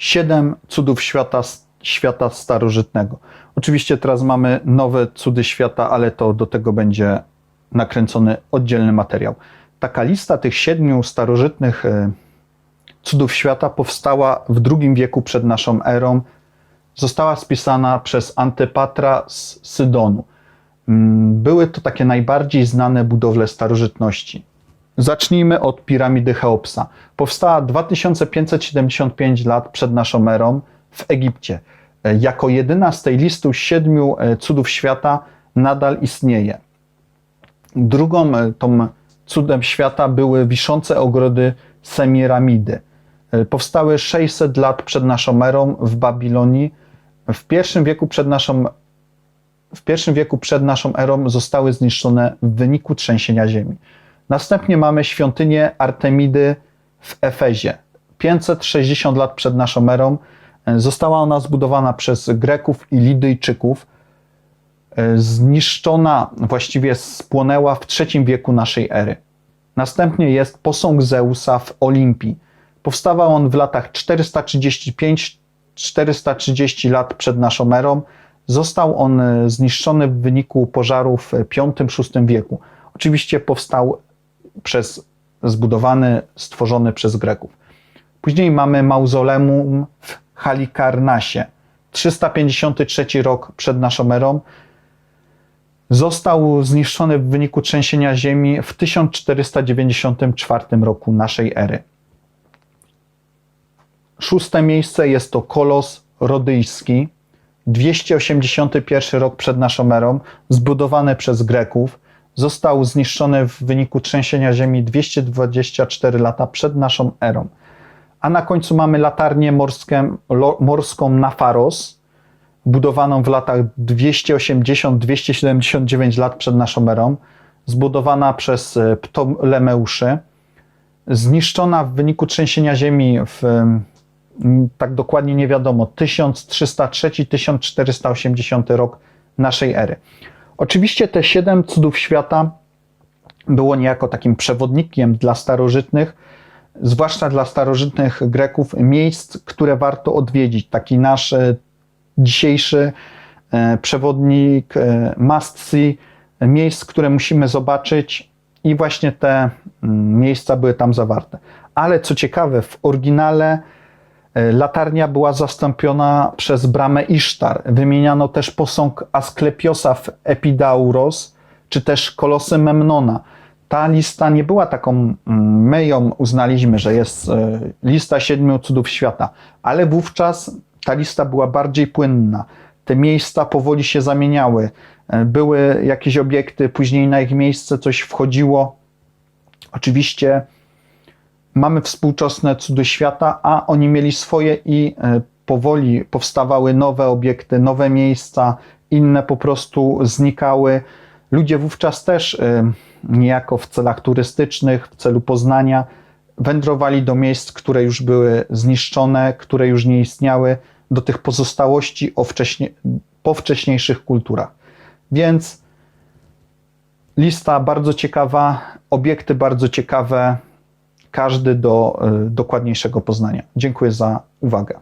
siedem cudów świata, świata starożytnego. Oczywiście teraz mamy nowe cudy świata, ale to do tego będzie nakręcony oddzielny materiał. Taka lista tych siedmiu starożytnych e, cudów świata powstała w II wieku przed naszą erą. Została spisana przez Antypatra z Sydonu. Mm, Były to takie najbardziej znane budowle starożytności. Zacznijmy od piramidy Cheopsa. Powstała 2575 lat przed naszą erą w Egipcie. E, Jako jedyna z tej listy siedmiu e, cudów świata nadal istnieje. Drugą e, tą cudem świata były wiszące ogrody Semiramidy. Powstały 600 lat przed naszą erą w Babilonii. W pierwszym wieku przed naszą w pierwszym wieku przed naszą erą zostały zniszczone w wyniku trzęsienia ziemi. Następnie mamy świątynię Artemidy w Efezie. 560 lat przed naszą erą e, została ona zbudowana przez Greków i Lidyjczyków. E, Zniszczona, właściwie spłonęła w III wieku naszej ery. Następnie jest posąg Zeusa w Olimpii. Powstawał on w latach 435-430 lat przed naszą erą. Został on e, zniszczony w wyniku pożarów w V-VI wieku. Oczywiście powstał przez zbudowany, stworzony przez Greków. Później mamy mauzoleum w Halikarnasie. 353 rok przed naszą erą. Został zniszczony w wyniku trzęsienia ziemi w 1494 roku naszej ery. Szóste miejsce jest to Kolos Rodyjski, 281 rok przed naszą erą, zbudowany przez Greków. Został zniszczony w wyniku trzęsienia ziemi 224 lata przed naszą erą. A na końcu mamy latarnię morską, morską Nafaros, budowaną w latach 280-279 lat przed naszą erą, zbudowana przez e, Ptolemeuszy, zniszczona w wyniku trzęsienia ziemi w tak dokładnie nie wiadomo, 1303-1480 rok naszej ery. Oczywiście te siedem cudów świata było niejako takim przewodnikiem dla starożytnych, zwłaszcza dla starożytnych Greków, miejsc, które warto odwiedzić. Taki nasz e, dzisiejszy e, przewodnik e, must see, miejsc, które musimy zobaczyć i właśnie te mm, miejsca były tam zawarte. Ale co ciekawe, w oryginale latarnia była zastąpiona przez bramę Isztar. Wymieniano też posąg Asklepiosa w Epidauros, czy też kolosy Memnona. Ta lista nie była taką, mm, my ją uznaliśmy, że jest e, lista siedmiu cudów świata, ale wówczas ta lista była bardziej płynna. Te miejsca powoli się zamieniały. E, Były jakieś obiekty, później na ich miejsce coś wchodziło. Oczywiście mamy współczesne cudy świata, a oni mieli swoje i e, powoli powstawały nowe obiekty, nowe miejsca, inne po prostu znikały. Ludzie wówczas też e, niejako w celach turystycznych, w celu poznania, wędrowali do miejsc, które już były zniszczone, które już nie istniały, do tych pozostałości o wcześnie, po wcześniejszych kulturach. Więc lista bardzo ciekawa, obiekty bardzo ciekawe, każdy do y, dokładniejszego poznania. Dziękuję za uwagę.